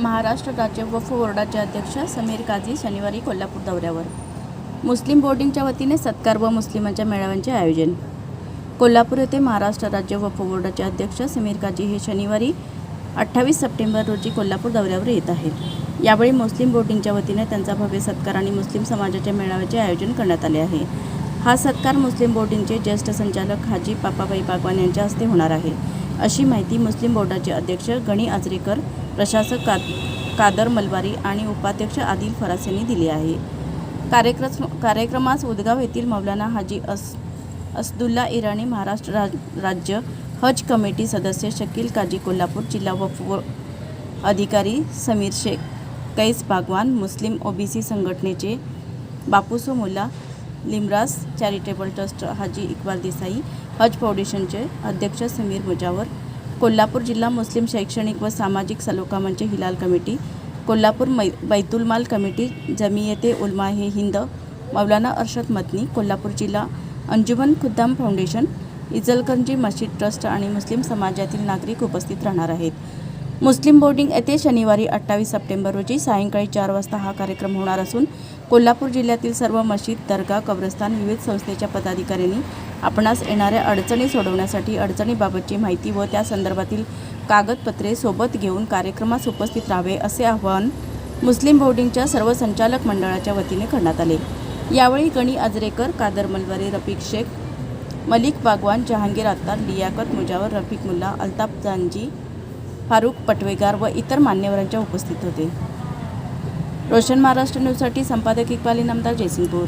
महाराष्ट्र राज्य वफ बोर्डाचे अध्यक्ष समीर काझी शनिवारी कोल्हापूर दौऱ्यावर. मुस्लिम बोर्डिंगच्या वतीने सत्कार व मुस्लिमांच्या मेळाव्यांचे आयोजन. कोल्हापूर येथे महाराष्ट्र राज्य वफ बोर्डाचे अध्यक्ष समीर काझी हे शनिवारी अठ्ठावीस सप्टेंबर रोजी कोल्हापूर दौऱ्यावर येत आहेत. यावेळी मुस्लिम बोर्डिंगच्या वतीने त्यांचा भव्य सत्कार आणि मुस्लिम समाजाच्या मेळाव्याचे आयोजन करण्यात आले आहे. हा सत्कार मुस्लिम बोर्डिंगचे ज्येष्ठ संचालक हाजी पापाबाई पागवान यांच्या हस्ते होणार आहे. अशी माहिती मुस्लिम बोर्डाचे अध्यक्ष गणी आजरेकर प्रशासक का कादर मलवारी आणि उपाध्यक्ष आदिल फरास यांनी दिली आहे. कार्यक्रम कार्यक्रमास उदगाव येथील मौलाना हाजी अस असदुल्ला इराणी महाराष्ट्र राज राज्य हज कमिटी सदस्य शकील काजी कोल्हापूर जिल्हा व अधिकारी समीर शेख कैस बागवान मुस्लिम ओबीसी संघटनेचे बापूसो मुल्ला लिमरास चॅरिटेबल ट्रस्ट हाजी इक्बाल देसाई हज फाउंडेशनचे अध्यक्ष समीर मुजावर कोल्हापूर जिल्हा मुस्लिम शैक्षणिक व सामाजिक सलोखा मंच हिलाल कमिटी कोल्हापूर मै बैतुलमाल कमिटी जमियते उलमा हे हिंद मौलाना अरशद मदनी कोल्हापूर जिल्हा अंजुमन खुद्दाम फाउंडेशन इजलकंजी मशीद ट्रस्ट आणि मुस्लिम समाजातील नागरिक उपस्थित राहणार आहेत. मुस्लिम बोर्डिंग येथे शनिवारी अठ्ठावीस सप्टेंबर रोजी सायंकाळी चार वाजता हा कार्यक्रम होणार असून कोल्हापूर जिल्ह्यातील सर्व मशीद दर्गा कब्रस्तान विविध संस्थेच्या पदाधिकाऱ्यांनी आपणास येणाऱ्या अडचणी सोडवण्यासाठी अडचणीबाबतची माहिती व त्या संदर्भातील कागदपत्रे सोबत घेऊन कार्यक्रमास उपस्थित राहावे असे आवाहन मुस्लिम बोर्डिंगच्या सर्व संचालक मंडळाच्या वतीने करण्यात आले. यावेळी गणी आजरेकर कादर मलवारे रफिक शेख मलिक बागवान जहांगीर अत्तार लियाकत मुजावर रफिक मुल्ला अल्ताफ जानजी फारुख पटवेगार व इतर मान्यवरांच्या उपस्थित होते. रोशन महाराष्ट्र न्यूजसाठी संपादक इक्बाली नामदार जयसिंगपूर.